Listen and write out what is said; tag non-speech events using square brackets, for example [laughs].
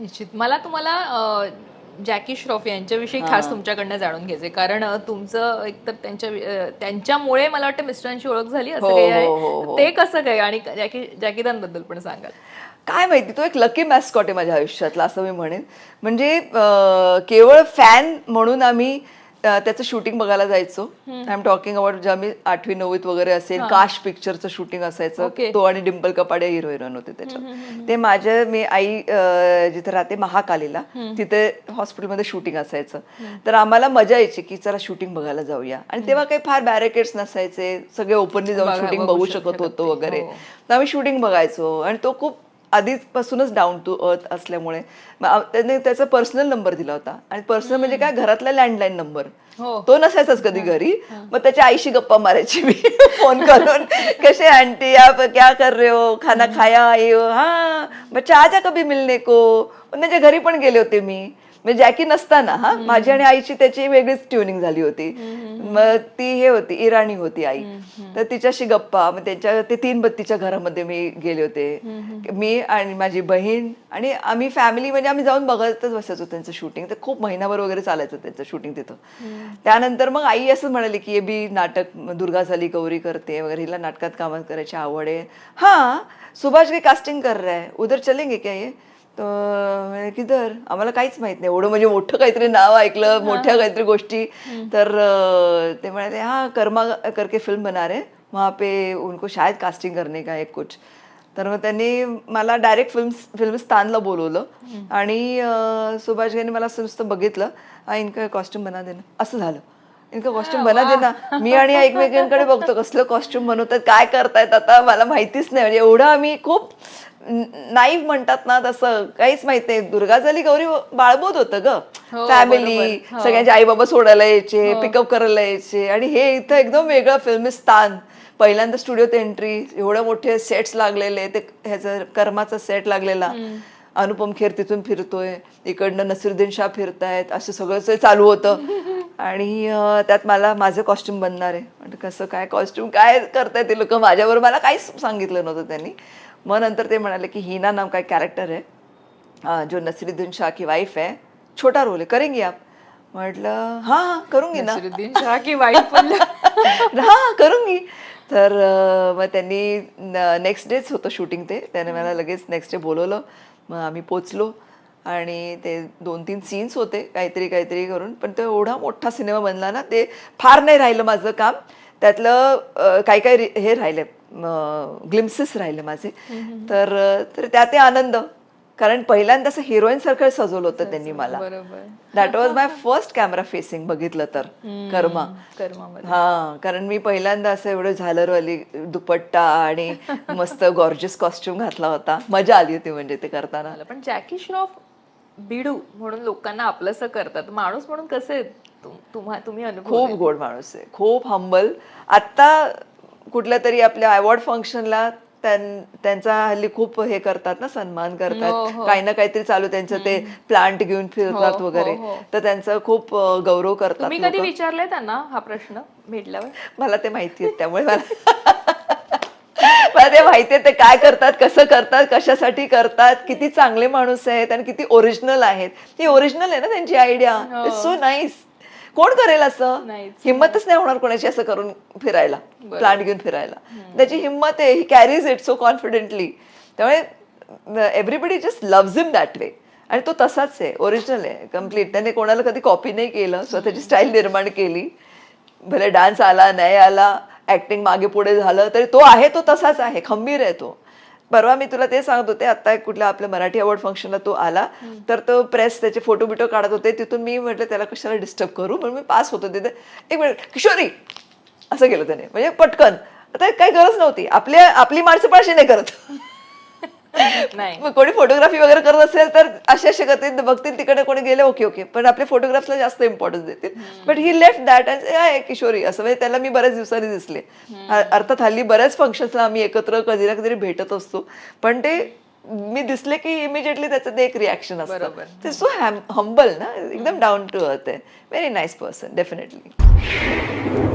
निश्चित. मला तुम्हाला जॅकी श्रॉफ यांच्याविषयी खास तुमच्याकडनं जाणून घ्यायचे कारण तुमचं एकतर त्यांच्या त्यांच्यामुळे मला वाटतं मिस्टरांची ओळख झाली. असं हो, काही हो, हो, आहे ते कसं काय? आणि जॅकी जॅकीदांबद्दल पण सांगाल. काय माहिती? तो एक लकी मॅस्कॉट आहे माझ्या आयुष्यातला असं मी म्हणेन. म्हणजे केवळ फॅन म्हणून आम्ही त्याचं शूटिंग बघायला जायचो. आय एम टॉकिंग अबाउट जेव्हा मी आठवी नववीत वगैरे असेल काश पिक्चरचं शूटिंग असायचं. तो आणि डिंपल कपाडे हिरो हिरोईन होते त्याच्यात. ते माझ्या मी आई जिथे राहते महाकालीला तिथे हॉस्पिटलमध्ये शूटिंग असायचं. तर आम्हाला मजा यायची की चला शूटिंग बघायला जाऊया. आणि तेव्हा काही फार बॅरिकेड्स नसायचे. सगळे ओपनली जाऊन शूटिंग बघू शकत होते. वगैरे. हो. तर आम्ही शूटिंग बघायचो. आणि तो खूप आधीपासूनच डाऊन टू अर्थ असल्यामुळे. मग त्याने त्याचा पर्सनल नंबर दिला होता. आणि पर्सनल म्हणजे काय? घरातला लँडलाईन नंबर हो. तो नसायचाच कधी घरी. मग त्याच्या आईशी गप्पा मारायची मी. [laughs] फोन करून कसे आंटी? आप क्या कर रहे हो? खाना खाया आई हो? हा. बच्चा आजा कभी मिलने को? त्याच्या घरी पण गेले होते मी. म्हणजे जॅकी नसताना हा? माझी आणि आईची त्याची वेगळीच ट्युनिंग झाली होती. मग ती हे होती इराणी होती आई. तर तिच्याशी गप्पा मग त्याच्या ते तीन बत्तीच्या घरामध्ये मी गेले होते. मी आणि माझी बहीण आणि आम्ही फॅमिली म्हणजे आम्ही जाऊन बघतच बसायचो त्यांचं शूटिंग तर खूप महिनाभर वगैरे चालायचं त्यांचं शूटिंग तिथं. त्यानंतर मग आई असं म्हणाली की हे बी नाटक दुर्गा झाली गौरी करते वगैरे हिला नाटकात कामात करायची आवड आहे. हा सुभाष काही कास्टिंग कर रहा है. उधर चलेंगे क्या ये? तर म्हणे, किधर आम्हाला काहीच माहीत नाही. एवढं म्हणजे मोठं काहीतरी नाव ऐकलं मोठ्या काहीतरी गोष्टी. तर ते म्हणाले हा कर्मा करके फिल्म बना रहे वहाँ पे उनको शायद कास्टिंग करने का एक कुछ. तर मग त्यांनी मला डायरेक्ट फिल्म फिल्मस्थानला बोलवलं. आणि सुभाष यांनी मला नुसतं बघितलं "हा, इनका कॉस्ट्युम बना देना. असं झालं. इनका कॉस्ट्युम बना देना मी आणि एकमेकांकडे बघतो कसलं कॉस्ट्युम बनवतात काय करतायत आता मला माहितीच नाही. म्हणजे एवढं आम्ही खूप नाईव्ह म्हणतात ना तसं काहीच माहीत नाही. दुर्गा झाली गौरी बाळबोध होतं ग. हो, फॅमिली बरोबर. हो. सगळ्यांचे आई बाबा सोडायला यायचे पिकअप करायला यायचे. आणि हे इथं एकदम वेगळं फिल्मिस्तान पहिल्यांदा स्टुडिओत एंट्री एवढे मोठे सेट्स लागलेले ते ह्याचं कर्माचा सेट लागलेला. अनुपम खेर तिथून फिरतोय इकडनं नसिरुद्दीन शाह फिरतायत असं सगळं चालू होतं. [laughs] आणि त्यात मला माझं कॉस्ट्युम बनणार आहे. म्हणजे कसं काय कॉस्ट्युम काय करताय ते लोक माझ्याबरोबर? मला काहीच सांगितलं नव्हतं त्यांनी. मग नंतर ते म्हणाले की हिना नाम काय कॅरेक्टर है अं, जो नसिरुद्दीन शाह की वाइफ है छोटा रोल है करेंगी आप? म्हटलं हाँ हाँ करूंगी ना. नसिरुद्दीन शाह की बोललं. [laughs] हा करूंगी. तर मग त्यांनी नेक्स्ट डेच होतं शूटिंग ते. त्याने मला लगेच नेक्स्ट डे बोलवलं. मग आम्ही पोचलो. आणि ते दोन तीन सीन्स होते काहीतरी काहीतरी करून. पण तो एवढा मोठा सिनेमा बनला ना ते फार नाही राहिलं माझं काम. त्यातलं काही काही हे राहिले ग्लिम्सेस राहिले माझे. तर तर त्यात ते आनंद. कारण पहिल्यांदा असं हिरोईन सारखं सजवलं होतं त्यांनी मला. बरोबर. That was my first camera facing बघितलं तर. कर्मा. हा कारण मी पहिल्यांदा असं एवढं झालरवाली दुपट्टा आणि [laughs] मस्त गॉर्जियस कॉस्ट्युम घातला होता. मजा आली होती म्हणजे ते करताना. पण जॅकी श्रॉफ बिडू म्हणून लोकांना आपलंसं करतात. माणूस म्हणून कसे तुम- तुम्हा खूप गोड माणूस आहे. खूप हंबल आत्ता कुठल्या तरी आपल्या अवॉर्ड फंक्शनला त्यांचा हल्ली खूप हे करतात ना सन्मान हो, करतात. हो. काही ना काहीतरी चालू त्यांचं ते प्लांट घेऊन फिरतात हो, वगैरे. हो. तर त्यांचा खूप गौरव करतात कधी लोकं. विचारले त्यांना हा प्रश्न? भेटल्यावर? मला ते माहिती आहे त्यामुळे मला मला ते माहिती आहे ते काय करतात कसं करतात कशासाठी करतात किती चांगले माणूस आहेत आणि किती ओरिजिनल आहेत. ती ओरिजिनल आहे ना त्यांची आयडिया सो नाईस कोण करेल असं. हिंमतच नाही होणार कोणाची असं करून फिरायला प्लांट घेऊन फिरायला. त्याची हिंमत आहे he carries it so confidently त्यामुळे everybody just loves him that way आणि तो तसाच आहे ओरिजिनल आहे कंप्लीट त्याने कोणाला कधी कॉपी नाही केलं स्वतःची स्टाईल निर्माण केली. भले डान्स आला नाही आला ऍक्टिंग मागे पुढे झालं तरी तो आहे तो तसाच आहे खंबीर आहे तो. परवा मी तुला ते सांगत होते आता कुठल्या आपल्या मराठी अवॉर्ड फंक्शनला तो आला. तर तो प्रेस त्याचे फोटो बिटो काढत होते तिथून मी म्हटलं त्याला कशाला डिस्टर्ब करू? म्हणून मी पास होतो तिथे. एक मिनिट किशोरी! असं केलं त्याने. म्हणजे पटकन. आता काही गरज नव्हती. आपल्या आपली माणसं पण अशी नाही करत. नाही. मग कोणी फोटोग्राफी वगैरे करत असेल तर असे असे करतील बघतील तिकडे कोणी गेले ओके ओके. पण आपल्या फोटोग्राफला जास्त इम्पॉर्टन्स देतील. बट ही लेफ्ट दॅट आहे किशोरी असं. म्हणजे त्याला मी बऱ्याच दिवसांनी दिसले. अर्थात हल्ली बऱ्याच फंक्शन्सला आम्ही एकत्र कधी ना कधी भेटत असतो. पण ते मी दिसले की इमिजिएटली त्याचं ते एक रिॲक्शन असतं. ते सो हंबल ना. एकदम डाऊन टू अर्थ आहे. Very nice person definitely